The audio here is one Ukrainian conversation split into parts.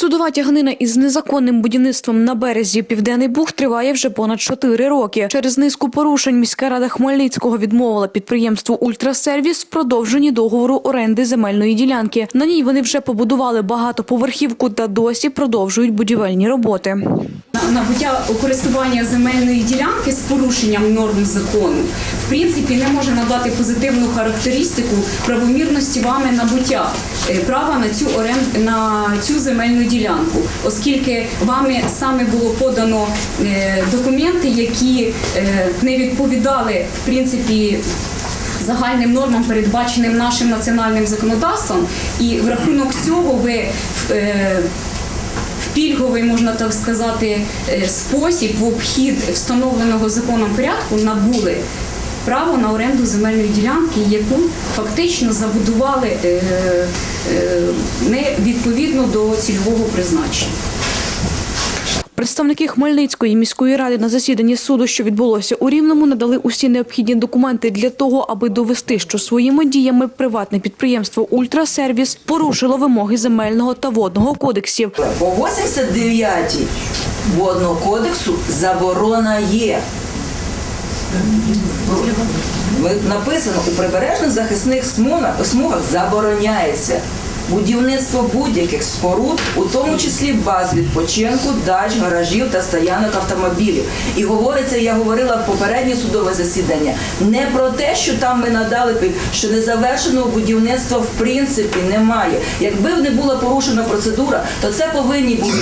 Судова тягнина із незаконним будівництвом на березі Південний Буг триває вже понад 4 роки. Через низку порушень міська рада Хмельницького відмовила підприємству Ультрасервіс в продовженні договору оренди земельної ділянки. На ній вони вже побудували багатоповерхівку та досі продовжують будівельні роботи. Набуття користування земельної ділянки з порушенням норм закону в принципі не може надати позитивну характеристику правомірності вами набуття е, права на цю орен... на цю земельну ділянку, оскільки вами саме було подано е, документи, які е, не відповідали в принципі загальним нормам, передбаченим нашим національним законодавством, і в рахунок цього ви пільговий, можна так сказати, е, спосіб в обхід встановленого законом порядку набули право на оренду земельної ділянки, яку фактично забудували е, е, не відповідно до цільового призначення. Представники Хмельницької міської ради на засіданні суду, що відбулося у Рівному, надали усі необхідні документи для того, аби довести, що своїми діями приватне підприємство Ультрасервіс порушило вимоги земельного та водного кодексів. По 89-й водного кодексу заборона є. Написано, у прибережних захисних смугах, забороняється будівництво будь-яких споруд, у тому числі баз відпочинку, дач, гаражів та стоянок автомобілів. І говориться, я говорила в попереднє судове засідання, не про те, що там ми надали, під- що незавершеного будівництва в принципі немає. Якби не була порушена процедура, то це повинні бути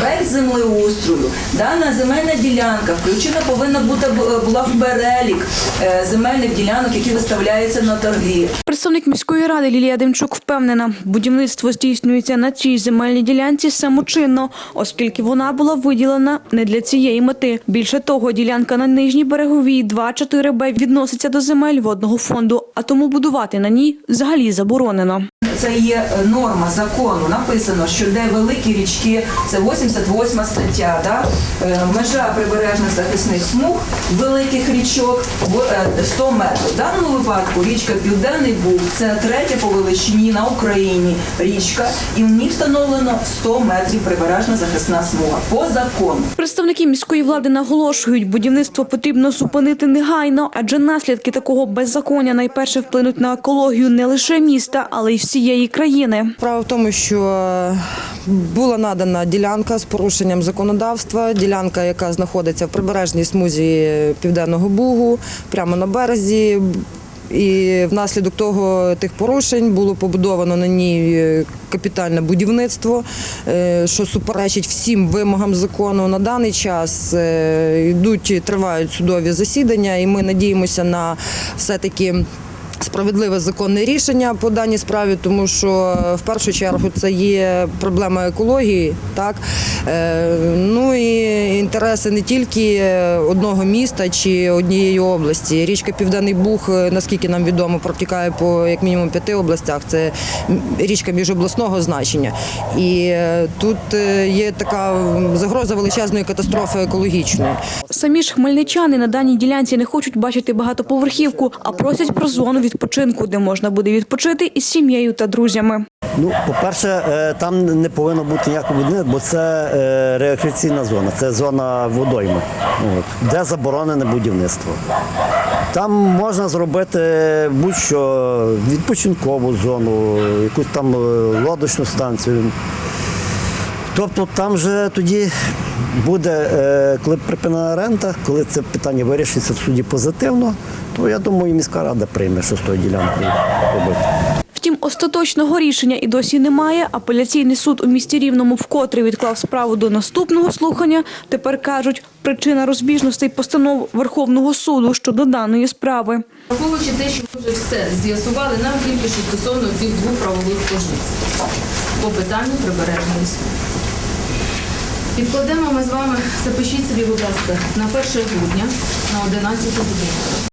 проект землеустрою. Дана земельна ділянка включена повинна бути була в перелік е, земельних ділянок, які виставляються на торги. Представник міської ради Лілія Демчук впевнена, будівництво здійснюється на цій земельній ділянці самочинно, оскільки вона була виділена не для цієї мети. Більше того, ділянка на нижній береговій 2-4Б відноситься до земель водного фонду, а тому будувати на ній взагалі заборонено. Це є е, норма закону. Написано, що де великі річки, це 88 стаття, да? Е, межа прибережних захисних смуг великих річок в- е, 100 метрів. В даному випадку річка Південний Буг це третя по величині на Україні річка, і в ній встановлено 100 метрів прибережна захисна смуга по закону. Представники міської влади наголошують, будівництво потрібно зупинити негайно, адже наслідки такого беззаконня найперше вплинуть на екологію не лише міста, але й всієї країни. Справа в тому, що е, була надана ділянка з порушенням законодавства, ділянка, яка знаходиться в прибережній смузі Південного Бугу, прямо на березі. І внаслідок того тих порушень було побудовано на ній е, капітальне будівництво, е, що суперечить всім вимогам закону. На даний час йдуть тривають судові засідання, і ми надіємося на все-таки. Справедливе законне рішення по даній справі, тому що е, в першу чергу це є проблема екології, так Е, ну і інтереси не тільки е, одного міста чи однієї області. Річка Південний Буг, наскільки нам відомо, протікає по як мінімум п'яти областях. Це річка міжобласного значення. І тут є така загроза величезної катастрофи екологічної. Самі ж хмельничани на даній ділянці не хочуть бачити багатоповерхівку, а просять про зону відпочинку, де можна буде відпочити із сім'єю та друзями. Ну, по-перше, е, там не повинно бути ніякого будинку, бо це е, рекреаційна зона, це зона водойми, де заборонене будівництво. Там можна зробити будь-що відпочинкову зону, якусь там е, лодочну станцію. Тобто там же тоді буде, е, коли припинена рента, коли це питання вирішиться в суді позитивно, то я думаю, міська рада прийме, що з тою ділянкою робити. Втім, остаточного рішення і досі немає. Апеляційний суд у місті Рівному вкотре відклав справу до наступного слухання. Тепер кажуть, причина розбіжностей постанов Верховного суду щодо даної справи. Враховуючи те, що ми вже все з'ясували, нам тільки що стосовно цих двох правових позицій по питанню прибережної смуги. Підкладемо ми з вами, запишіть собі, будь ласка, на 1 грудня на 11 годину.